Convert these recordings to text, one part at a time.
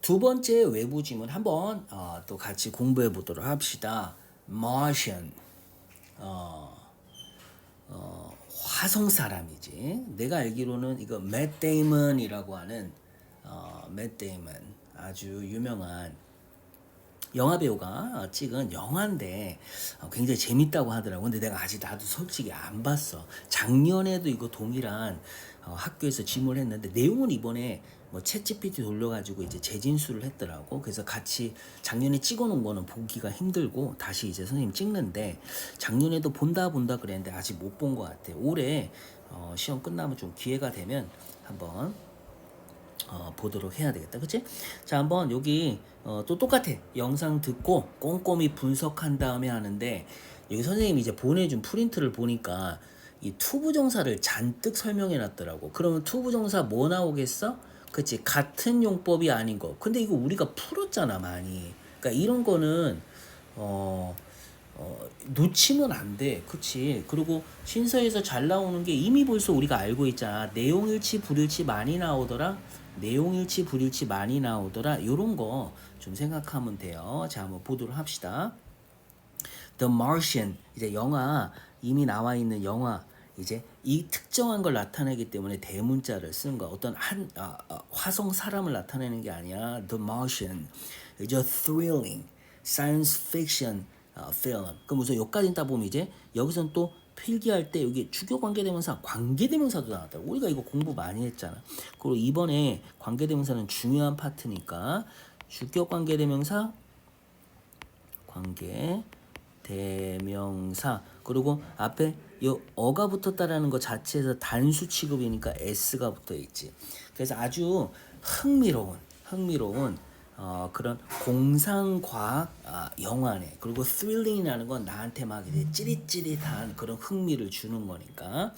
두 번째 외부 지문 한번 어, 또 같이 공부해 보도록 합시다. Martian. 어, 어, 화성 사람이지. 내가 알기로는 이거 맷 데이먼이라고 하는 어, 맷 데이먼 아주 유명한 영화 배우가 찍은 영화인데 어, 굉장히 재밌다고 하더라고. 근데 내가 아직 나도 솔직히 안 봤어. 작년에도 이거 동일한 어, 학교에서 질문을 했는데 내용은 이번에 뭐 챗GPT 돌려가지고 이제 재진수를 했더라고. 그래서 같이 작년에 찍어놓은 거는 보기가 힘들고 다시 이제 선생님 찍는데 작년에도 본다 본다 그랬는데 아직 못 본 것 같아. 올해 어, 시험 끝나면 좀 기회가 되면 한번 어, 보도록 해야 되겠다. 그치? 자, 한번 여기 어, 또 똑같아. 영상 듣고 꼼꼼히 분석한 다음에 하는데 여기 선생님이 이제 보내준 프린트를 보니까 이 투부정사를 잔뜩 설명해 놨더라고. 그러면 투부정사 뭐 나오겠어? 그치? 같은 용법이 아닌 거. 근데 이거 우리가 풀었잖아, 많이. 그러니까 이런 거는 어, 어, 놓치면 안 돼. 그치? 그리고 신서에서 잘 나오는 게 이미 벌써 우리가 알고 있잖아. 내용일치, 불일치 많이 나오더라. 내용일치, 불일치 많이 나오더라. 요런 거 좀 생각하면 돼요. 자, 한번 보도록 합시다. The Martian 이제 영화 이미 나와 있는 영화 이제 이 특정한 걸 나타내기 때문에 대문자를 쓴 거 어떤 한 아, 아, 화성 사람을 나타내는 게 아니야. The Martian. 이제 thrilling science fiction 어, film. 그럼 우선 여기까지 딱 보면 이제 여기선 또 필기할 때 여기 주격 관계대명사 관계대명사도 나왔다. 우리가 이거 공부 많이 했잖아. 그리고 이번에 관계대명사는 중요한 파트니까 주격 관계대명사 관계 대명사. 그리고 앞에 요 어가 붙었다라는 것 자체에서 단수 취급이니까 s가 붙어 있지. 그래서 아주 흥미로운 흥미로운 어, 그런 공상과학 아, 영화네. 그리고 thrilling이라는 건 나한테 막 이제 찌릿찌릿한 그런 흥미를 주는 거니까.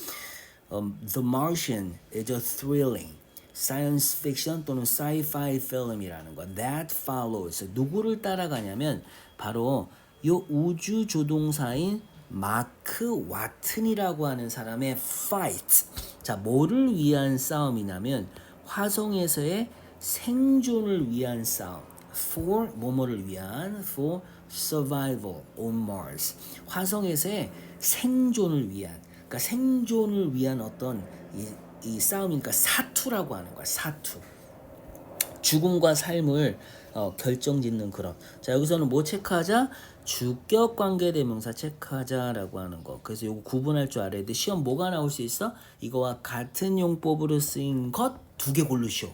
Um, The Martian is a thrilling science fiction 또는 sci-fi film이라는 거. That follows 누구를 따라가냐면 바로 요 우주 조동사인 마크 와튼이라고 하는 사람의 fight. 자, 뭐를 위한 싸움이냐면 화성에서의 생존을 위한 싸움. for 뭐뭐를 위한 for survival on Mars. 화성에서의 생존을 위한 그러니까 생존을 위한 어떤 이, 이 싸움이니까 사투라고 하는 거야. 사투. 죽음과 삶을 어, 결정짓는 그런. 자 여기서는 뭐 체크하자? 주격 관계 대명사 체크하자라고 하는 거. 그래서 요거 구분할 줄 알아야 돼. 시험 뭐가 나올 수 있어? 이거와 같은 용법으로 쓰인 것 두 개 고르시오.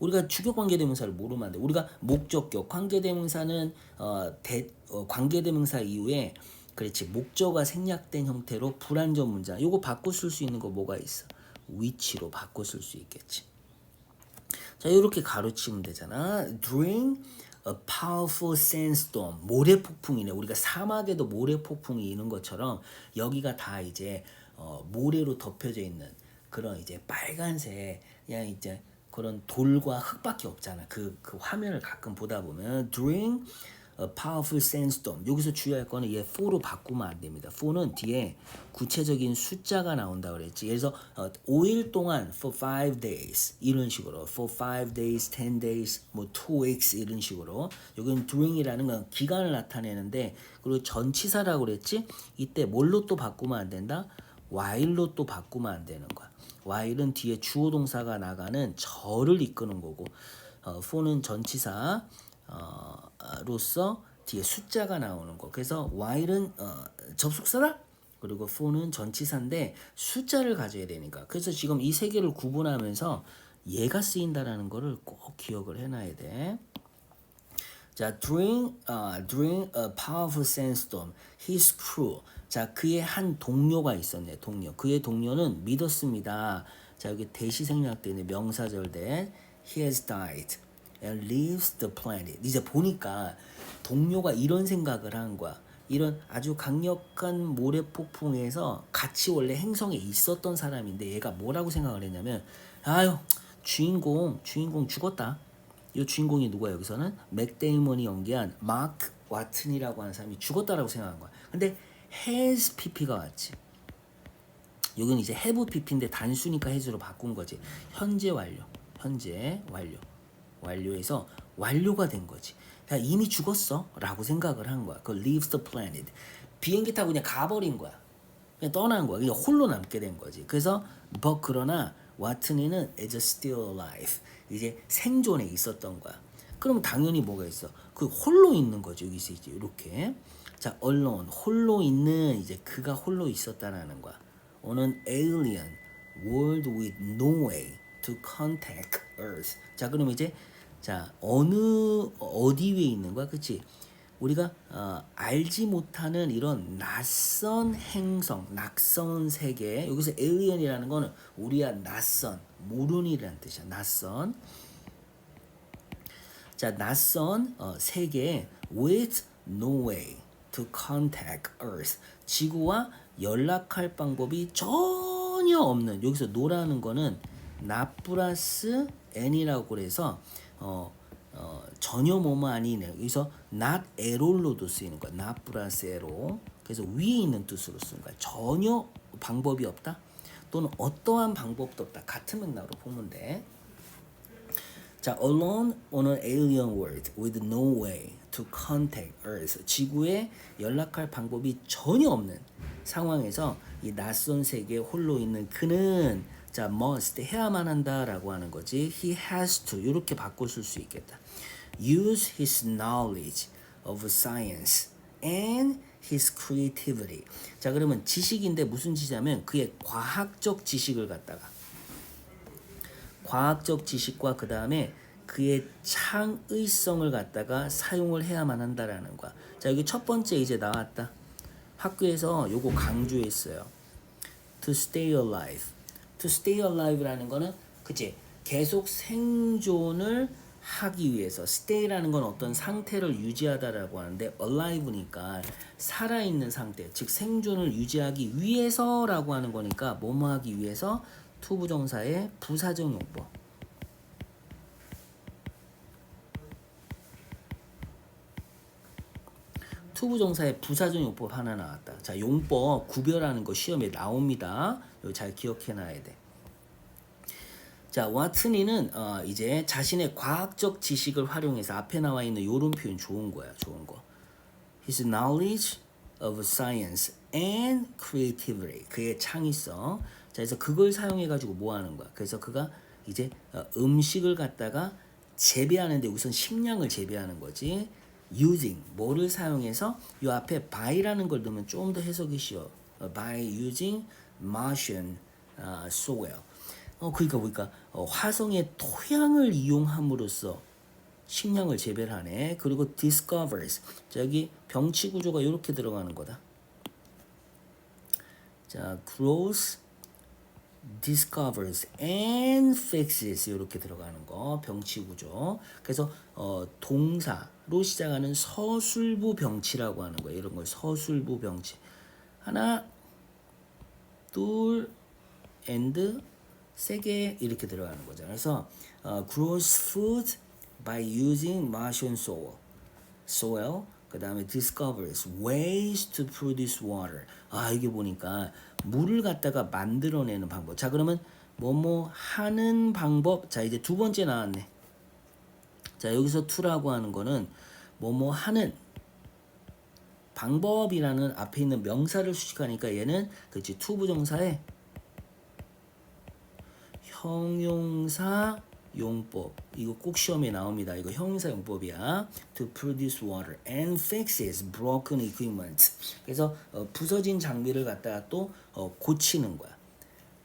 우리가 주격 관계 대명사를 모르면 안 돼. 우리가 목적격 관계 대명사는 어, 대, 어, 관계 대명사 이후에 그렇지 목적어가 생략된 형태로 불완전 문장. 요거 바꿔 쓸 수 있는 거 뭐가 있어? 위치로 바꿔 쓸 수 있겠지. 자, 이렇게 가로치면 되잖아. During a powerful sandstorm. 모래 폭풍이네. 우리가 사막에도 모래 폭풍이 있는 것처럼 여기가 다 이제 어, 모래로 덮여져 있는 그런 이제 빨간색 그냥 이제 그런 돌과 흙밖에 없잖아. 그, 그 화면을 가끔 보다 보면 during powerful sandstorm. 여기서 주의할 거는 얘 for로 바꾸면 안 됩니다. for는 뒤에 구체적인 숫자가 나온다 그랬지. 그래서 어, 5일 동안 for 5 days 이런 식으로 for 5 days, 10 days, 뭐 2 weeks 이런 식으로. 여기는 during이라는 건 기간을 나타내는데 그리고 전치사라고 그랬지. 이때 뭘로 또 바꾸면 안 된다? while로 또 바꾸면 안 되는 거야. while은 뒤에 주어 동사가 나가는 절을 이끄는 거고 어, for는 전치사 어, 로서 뒤에 숫자가 나오는 거. 그래서 while은 어, 접속사다. 그리고 for는 전치사인데 숫자를 가져야 되니까. 그래서 지금 이 세 개를 구분하면서 얘가 쓰인다라는 거를 꼭 기억을 해놔야 돼. 자, during uh, during a powerful sandstorm, his crew. 자, 그의 한 동료가 있었네. 동료. 그의 동료는 믿었습니다. 자, 여기 대시 생략되는 명사절 대 he has died and leaves the planet. 이제 보니까 동료가 이런 생각을 한 거야. 이런 아주 강력한 모래 폭풍에서 같이 원래 행성에 있었던 사람인데 얘가 뭐라고 생각을 했냐면 아유 주인공 주인공 죽었다. 이 주인공이 누구야 여기서는 맥데이먼이 연기한 마크 와튼이라고 하는 사람이 죽었다라고 생각한 거야. 근데 has pp가 왔지. 여기는 이제 have pp인데 단수니까 has로 바꾼 거지. 현재 완료. 현재 완료. 완료해서 완료가 된 거지. 야 이미 죽었어 라고 생각을 한 거야. 그 leaves the planet. 비행기 타고 그냥 가버린 거야. 그냥 떠난 거야. 그냥 홀로 남게 된 거지. 그래서 but 그러나 와트니는 is still alive. 이제 생존에 있었던 거야. 그럼 당연히 뭐가 있어? 그 홀로 있는 거죠. 여기서 이제 이렇게. 자, alone 홀로 있는 이제 그가 홀로 있었다라는 거야. an alien world with no way to contact Earth. 자, 그럼 이제 자 어느 어디 위에 있는 거야, 그렇지? 우리가 어, 알지 못하는 이런 낯선 행성, 낯선 세계. 여기서 alien이라는 거는 우리야 낯선, 모르니라는 뜻이야. 낯선. 자, 낯선 어, 세계에 with no way to contact Earth. 지구와 연락할 방법이 전혀 없는 여기서 노라는 거는 not 플러스 n이라고 그래서 어, 어, 전혀 뭐뭐 아니네. 여기서 not at all로도 쓰이는 거야. not 플러스 at로. 그래서 위에 있는 뜻으로 쓰는 거야. 전혀 방법이 없다. 또는 어떠한 방법도 없다. 같은 맥락으로 보면 돼. 자, alone on an alien world with no way to contact Earth. 지구에 연락할 방법이 전혀 없는 상황에서 이 낯선 세계에 홀로 있는 그는 자, must 해야만 한다라고 하는 거지. He has to 이렇게 바꿔 쓸 수 있겠다. Use his knowledge of science and his creativity. 자, 그러면 지식인데 무슨 지식이냐면 그의 과학적 지식을 갖다가 과학적 지식과 그 다음에 그의 창의성을 갖다가 사용을 해야만 한다라는 거야. 자 여기 첫 번째 이제 나왔다. 학교에서 요거 강조했어요. To stay alive. To stay alive라는 거는 그치 계속 생존을 하기 위해서 stay라는 건 어떤 상태를 유지하다라고 하는데 alive니까 살아있는 상태 즉 생존을 유지하기 위해서라고 하는 거니까 뭐뭐 하기 위해서 투부정사의 부사적 용법 투부정사의 부사적 용법 하나 나왔다. 자, 용법 구별하는 거 시험에 나옵니다. 이거 잘 기억해놔야 돼. 자, 와트니는 어, 이제 자신의 과학적 지식을 활용해서 앞에 나와 있는 요런 표현 좋은 거야, 좋은 거. His knowledge of science and creativity. 그의 창의성. 자, 그래서 그걸 사용해 가지고 뭐 하는 거야? 그래서 그가 이제 어, 음식을 갖다가 재배하는데 우선 식량을 재배하는 거지. using 뭐를 사용해서 이 앞에 by라는 걸 넣으면 좀 더 해석이 쉬워. 어, by using Martian uh, soil. 어 그러니까 보니까 어, 화성의 토양을 이용함으로써 식량을 재배를 하네. 그리고 discovers. 자, 여기 병치 구조가 이렇게 들어가는 거다. 자, grows, discovers and fixes 이렇게 들어가는 거 병치 구조. 그래서 어, 동사로 시작하는 서술부 병치라고 하는 거예요. 이런 걸 서술부 병치. 하나, 둘, and 세게 이렇게 들어가는 거죠. 그래서 어, grows food by using Martian soil. soil 그 다음에 discovers ways to produce water. 아 이게 보니까 물을 갖다가 만들어내는 방법. 자 그러면 뭐뭐 하는 방법. 자 이제 두 번째 나왔네. 자 여기서 to라고 하는 거는 뭐뭐 하는 방법이라는 앞에 있는 명사를 수식하니까 얘는 그치 to 부정사의 형용사 용법 이거 꼭 시험에 나옵니다. 이거 형용사 용법이야. To produce water and fixes broken equipment. 그래서 어, 부서진 장비를 갖다가 또 어, 고치는 거야.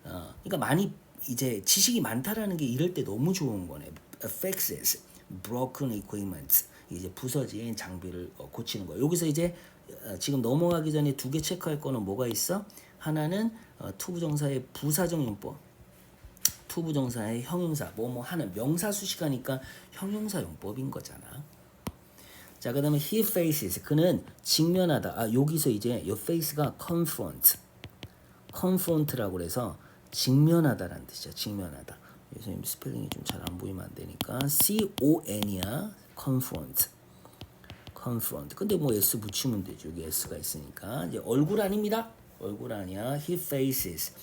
어, 그러니까 많이 이제 지식이 많다라는 게 이럴 때 너무 좋은 거네. fixes broken equipment. 이제 부서진 장비를 어, 고치는 거야. 여기서 이제 어, 지금 넘어가기 전에 두 개 체크할 거는 뭐가 있어? 하나는 어, 투부정사의 부사적 용법. 투부정사의 형용사 뭐 뭐 하는 명사 수식하니까 형용사 용법인 거잖아. 자 그 다음에 he faces 그는 직면하다. 아 여기서 이제 요 face가 confront, confront라고 그래서 직면하다라는 뜻이야. 직면하다. 선생님 스펠링이 좀 잘 안 보이면 안 되니까 C O N이야. confront. Confront. 근데 뭐 S 붙이면 되죠. 여기 S가 있으니까 이제 얼굴 아닙니다. 얼굴 아니야. He faces.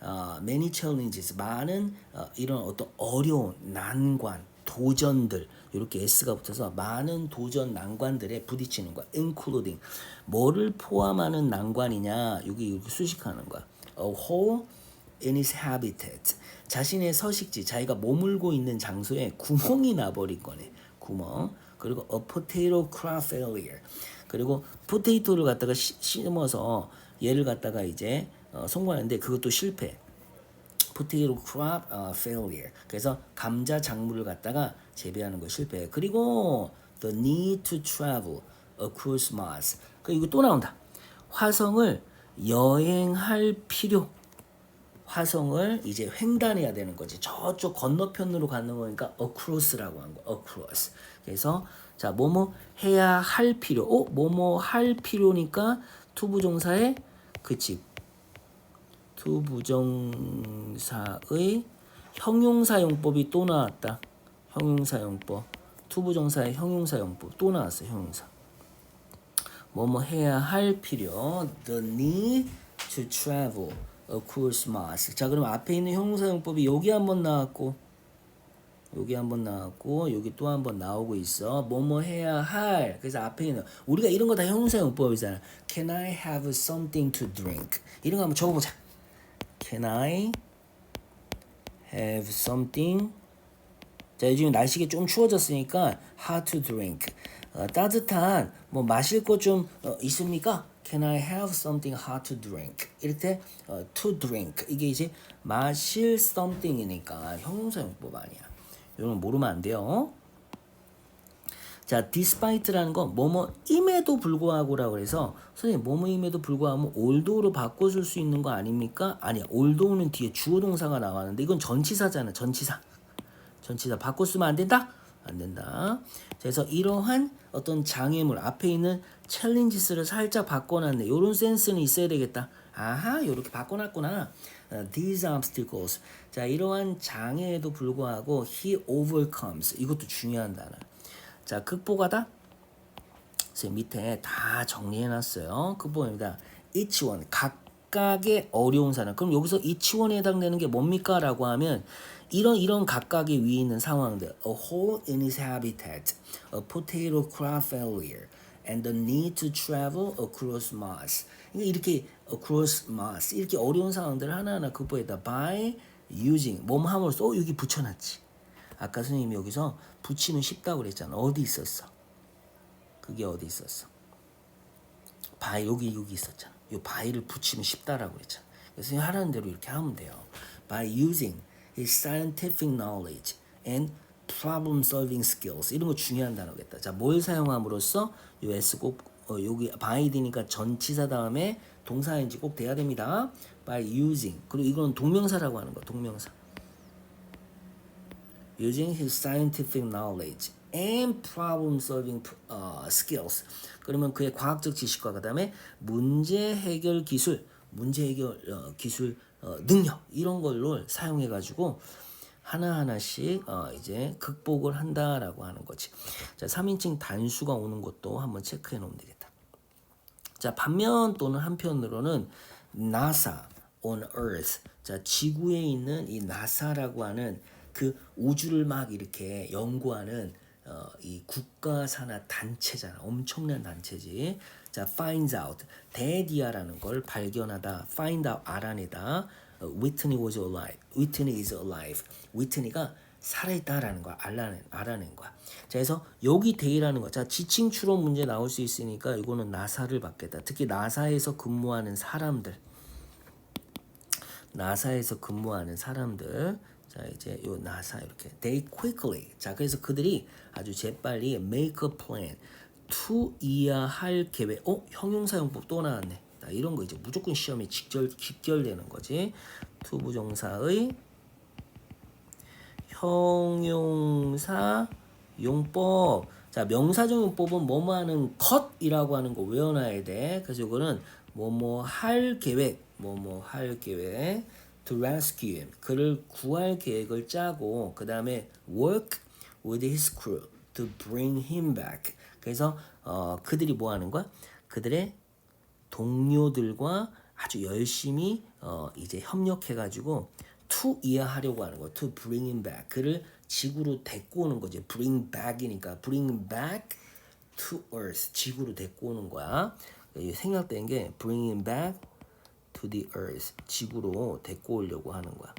어, many challenges 많은 어, 이런 어떤 어려운 난관 도전들 이렇게 s가 붙어서 많은 도전 난관들에 부딪히는 거야. including 뭐를 포함하는 난관이냐 여기 이렇게 수식하는 거야. a hole in his habitat 자신의 서식지 자기가 머물고 있는 장소에 구멍이 나버린 거네. 구멍 그리고 a potato crop failure 그리고 포테이토를 갖다가 시- 심어서 얘를 갖다가 이제 어, 성공하는데 그것도 실패. potato crop uh, failure. 그래서 감자 작물을 갖다가 재배하는 거 실패. 그리고 the need to travel across Mars. 그 이거 또 나온다. 화성을 여행할 필요. 화성을 이제 횡단해야 되는 거지. 저쪽 건너편으로 가는 거니까 across라고 한 거. across. 그래서 자, 뭐뭐 해야 할 필요. 어, 뭐뭐 할 필요니까 투부정사의 그치. 투부정사의 형용사용법이 또 나왔다. 형용사용법. 투부정사의 형용사용법 또 나왔어. 형용사. 뭐뭐 해야 할 필요. The need to travel across Mars. 자, 그럼 앞에 있는 형용사용법이 여기 한번 나왔고, 여기 한번 나왔고, 여기 또 한번 나오고 있어. 뭐뭐 해야 할. 그래서 앞에 있는 우리가 이런 거 다 형용사용법이잖아. Can I have something to drink? 이런 거 한번 적어보자. Can I have something? 자, 요즘 날씨가 좀 추워졌으니까 hot to drink. 어, 따뜻한 뭐 마실 거좀 어, 있습니까? Can I have something hot to drink? 이렇게 어, to drink 이게 이제 마실 something이니까 형용사 용법 아니야. 이런 거 모르면 안 돼요. 자, despite라는 건 뭐뭐임에도 불구하고라고 그래서 선생님 뭐뭐임에도 불구하고 although로 바꿔줄 수 있는 거 아닙니까? 아니야. although는 뒤에 주어 동사가 나왔는데 이건 전치사잖아. 전치사. 전치사 바꿔 쓰면 안 된다? 안 된다. 그래서 이러한 어떤 장애물 앞에 있는 챌린지스를 살짝 바꿔놨네. 이런 센스는 있어야 되겠다. 아하, 이렇게 바꿔놨구나. 어, These obstacles. 자, 이러한 장애에도 불구하고 he overcomes. 이것도 중요한 단어. 자, 극복하다. 그래서 밑에 다 정리해놨어요. 극복입니다. each one 각각의 어려운 사람. 그럼 여기서 each one에 해당되는 게 뭡니까?라고 하면 이런 이런 각각의 위에 있는 상황들. A hole in his habitat, a potato crop failure, and the need to travel across. 그러니까 이렇게 across Mars 이렇게 어려운 상황들을 하나하나 극복했다. By using 몸함으로써 어, 여기 붙여놨지. 아까 선생님이 여기서 붙이면 쉽다고 그랬잖아. 어디 있었어? 그게 어디 있었어? 바이 여기 여기 있었잖아. 이 바이를 붙이면 쉽다라고 그랬잖아. 그래서 하라는 대로 이렇게 하면 돼요. By using his scientific knowledge and problem solving skills 이런 거 중요한 단어겠다. 자, 뭘 사용함으로써 요 s 꼭 어, 여기 by니까 전치사 다음에 동사인지 꼭 돼야 됩니다. By using 그리고 이건 동명사라고 하는 거 동명사. using his scientific knowledge and problem solving uh, skills. 그러면 그의 과학적 지식과 그다음에 문제 해결 기술, 문제 해결 어, 기술 어, 능력 이런 걸로 사용해 가지고 하나하나씩 어, 이제 극복을 한다라고 하는 거지. 자, 3인칭 단수가 오는 것도 한번 체크해 놓으면 되겠다. 자, 반면 또는 한편으로는 NASA on Earth. 자, 지구에 있는 이 NASA라고 하는 그 우주를 막 이렇게 연구하는 어, 이 국가 산하 단체잖아. 엄청난 단체지. 자, finds out. 대디아라는 걸 발견하다. find out 알아내다. 어, Whitney was alive. Whitney is alive. Whitney가 살아있다라는 거 알아낸, 알아낸 거야. 자, 그래서 여기 대이라는 거. 자, 지칭 추론 문제 나올 수 있으니까 이거는 나사를 받겠다. 특히 나사에서 근무하는 사람들. 나사에서 근무하는 사람들. 자, 이제 요 나사 이렇게 they quickly. 자, 그래서 그들이 아주 재빨리 make a plan. 투이야 할 계획. 어, 형용사용법 또 나왔네. 자, 이런 거 이제 무조건 시험에 직결 직결되는 거지. 투부정사의 형용사 용법. 자, 명사적 용법은 뭐뭐 하는 컷이라고 하는 거 외워놔야 돼. 그래서 이거는 뭐뭐 할 계획, 뭐뭐 할 계획. to rescue. 그를 구할 계획을 짜고 그 다음에 work with his crew to bring him back. 그래서 어, 그들이 뭐 하는 거야? 그들의 동료들과 아주 열심히 어, 이제 협력해가지고 to 이해하려고 하는 거. to bring him back. 그를 지구로 데리고 오는 거지. bring back이니까 bring back to earth. 지구로 데리고 오는 거야. 이 생략된 게 bringing back to the earth. 지구로 데리고 오려고 하는 거야.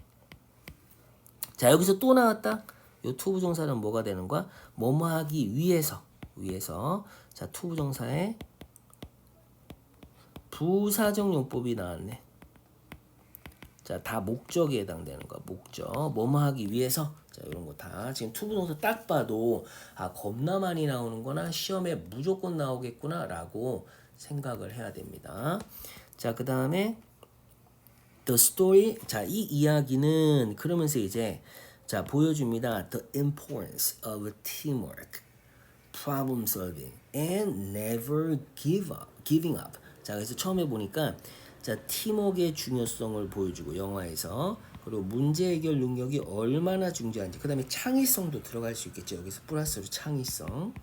자 여기서 또 나왔다. 요 투부정사는 뭐가 되는 거야? 뭐뭐 하기 위해서 위해서 자 투부 정사의 부사적 용법이 나왔네. 자, 다 목적에 해당되는 거야. 목적. 뭐뭐 하기 위해서. 자, 이런 거 다. 지금 투부동사 딱 봐도 아, 겁나 많이 나오는 거나 시험에 무조건 나오겠구나 라고 생각을 해야 됩니다. 자, 그 다음에 The story. 자, 이 이야기는 그러면서 이제 자, 보여줍니다. The importance of teamwork, problem solving, and never give up, giving up. 자, 그래서 처음에 보니까 자, 팀워크의 중요성을 보여주고 영화에서 그리고 문제 해결 능력이 얼마나 중요한지 그다음에 창의성도 들어갈 수 있겠죠. 여기서 플러스로 창의성.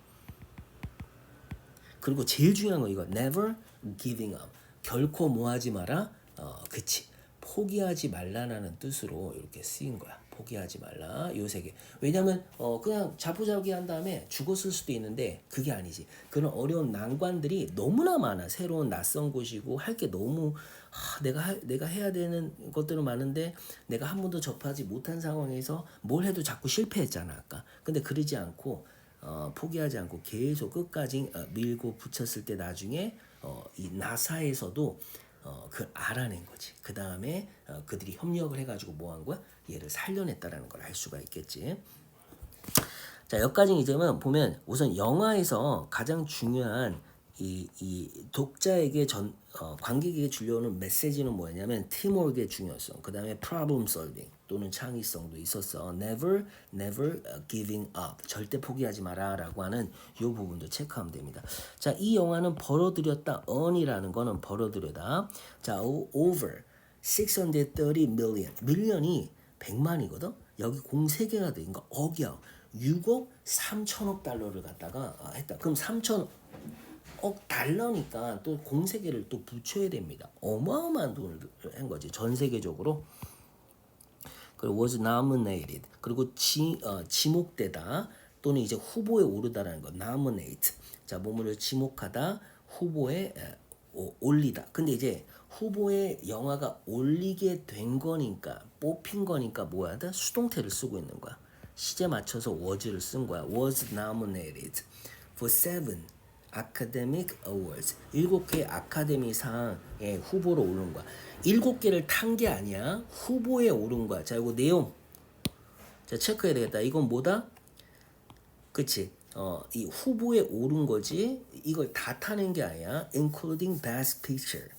그리고 제일 중요한 거 이거 never giving up. 결코 뭐 하지 마라. 어, 그치. 포기하지 말라라는 뜻으로 이렇게 쓰인 거야. 포기하지 말라. 요세 개. 왜냐면 어 그냥 자포자기 한 다음에 죽었을 수도 있는데 그게 아니지. 그런 어려운 난관들이 너무나 많아. 새로운 낯선 곳이고 할 게 너무 아, 내가 하, 내가 해야 되는 것들은 많은데 내가 한 번도 접하지 못한 상황에서 뭘 해도 자꾸 실패했잖아 아까. 근데 그러지 않고 어, 포기하지 않고 계속 끝까지 어, 밀고 붙였을 때 나중에 어, 이 나사에서도 어, 그 알아낸 거지. 그 다음에 어, 그들이 협력을 해가지고 뭐 한 거야? 얘를 살려냈다라는 걸 알 수가 있겠지. 자 여기까지 이제는 보면 우선 영화에서 가장 중요한 이, 이 독자에게 전 어, 관객에게 주려는 메시지는 뭐냐면 팀워크의 중요성, 그 다음에 problem solving 또는 창의성도 있었어. Never, never giving up. 절대 포기하지 마라라고 하는 이 부분도 체크하면 됩니다. 자, 이 영화는 벌어들였다. earn이라는 거는 벌어들여다. 자, over 630 million. 밀리언이 100만이거든. 여기 공 3개가 되니까 억이야. 6억 3천억 달러를 갖다가 했다. 그럼 3천 억 달러니까 또 공세계를 또 붙여야 됩니다. 어마어마한 돈을 한 거지 전 세계적으로. 그리고 was nominated 그리고 지 어, 지목되다 또는 이제 후보에 오르다라는 거 nominate 자 뭐뭐를 지목하다 후보에 에, 오, 올리다. 근데 이제 후보에 영화가 올리게 된 거니까 뽑힌 거니까 뭐야 돼? 수동태를 쓰고 있는 거야. 시제 맞춰서 was를 쓴 거야. was nominated for seven academic awards. 일곱 개 아카데미상의 후보로 오른 거야. 일곱 개를 탄 게 아니야. 후보에 오른 거야. 자, 이거 내용. 자, 체크해야 되겠다. 이건 뭐다? 그치? 어, 이 후보에 오른 거지. 이걸 다 타는 게 아니야. including best picture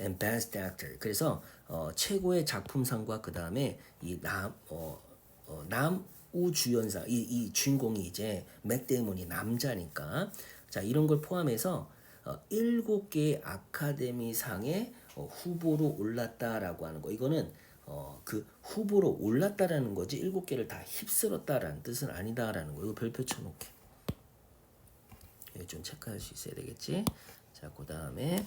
and best actor. 그래서 어, 최고의 작품상과 그 다음에 이남 어, 어, 남 우주연상 이, 이 주인공이 이제 맥 데이먼이 남자니까 자 이런 걸 포함해서 어, 일곱 개의 아카데미상의 어, 후보로 올랐다라고 하는 거. 이거는 어, 그 후보로 올랐다라는 거지 일곱 개를 다 휩쓸었다라는 뜻은 아니다라는 거 이거 별표 쳐놓게. 이거 좀 체크할 수 있어야 되겠지? 자 그 다음에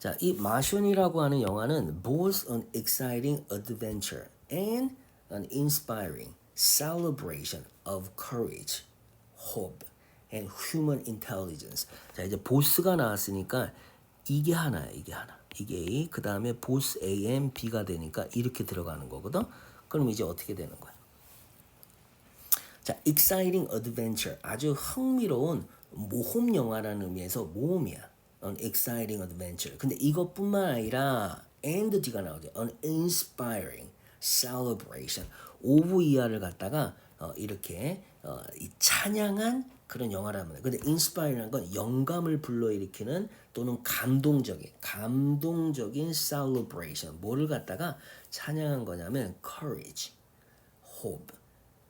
자, 이 마션이라고 하는 영화는 both an exciting adventure and an inspiring celebration of courage, hope, and human intelligence. 자, 이제 보스가 나왔으니까 이게 하나야, 이게 하나. 이게 A, 그 다음에 보스 A, M, B가 되니까 이렇게 들어가는 거거든. 그럼 이제 어떻게 되는 거야? 자, exciting adventure 아주 흥미로운 모험 영화라는 의미에서 모험이야. an exciting adventure. 근데 이것뿐만 아니라 and D가 나오죠. an inspiring celebration. 오브 이하를 갖다가 어, 이렇게 어, 이 찬양한 그런 영화라면 근데 inspire라는 건 영감을 불러일으키는 또는 감동적인 감동적인 celebration 뭐를 갖다가 찬양한 거냐면 courage, hope,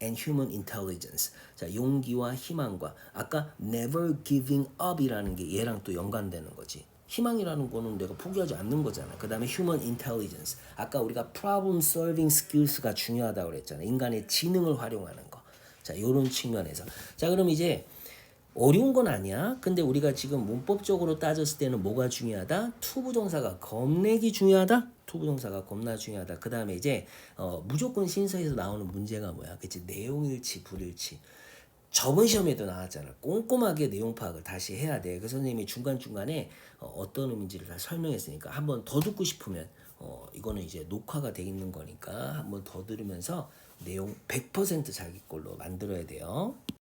and human intelligence. 자, 용기와 희망과 아까 never giving up이라는 게 얘랑 또 연관되는 거지. 희망이라는 거는 내가 포기하지 않는 거잖아. 그 다음에 human intelligence. 아까 우리가 problem solving skills가 중요하다고 그랬잖아. 인간의 지능을 활용하는 거. 자, 요런 측면에서. 자, 그럼 이제 어려운 건 아니야. 근데 우리가 지금 문법적으로 따졌을 때는 뭐가 중요하다? 투부정사가 겁내기 중요하다. 투부정사가 겁나 중요하다. 그 다음에 이제 어, 무조건 신서에서 나오는 문제가 뭐야? 그치 내용일치, 불일치. 저번 시험에도 나왔잖아. 꼼꼼하게 내용 파악을 다시 해야 돼. 그 선생님이 중간 중간에 어, 어떤 의미인지를 다 설명했으니까 한번 더 듣고 싶으면 어, 이거는 이제 녹화가 돼 있는 거니까 한번 더 들으면서 내용 100% 자기 걸로 만들어야 돼요.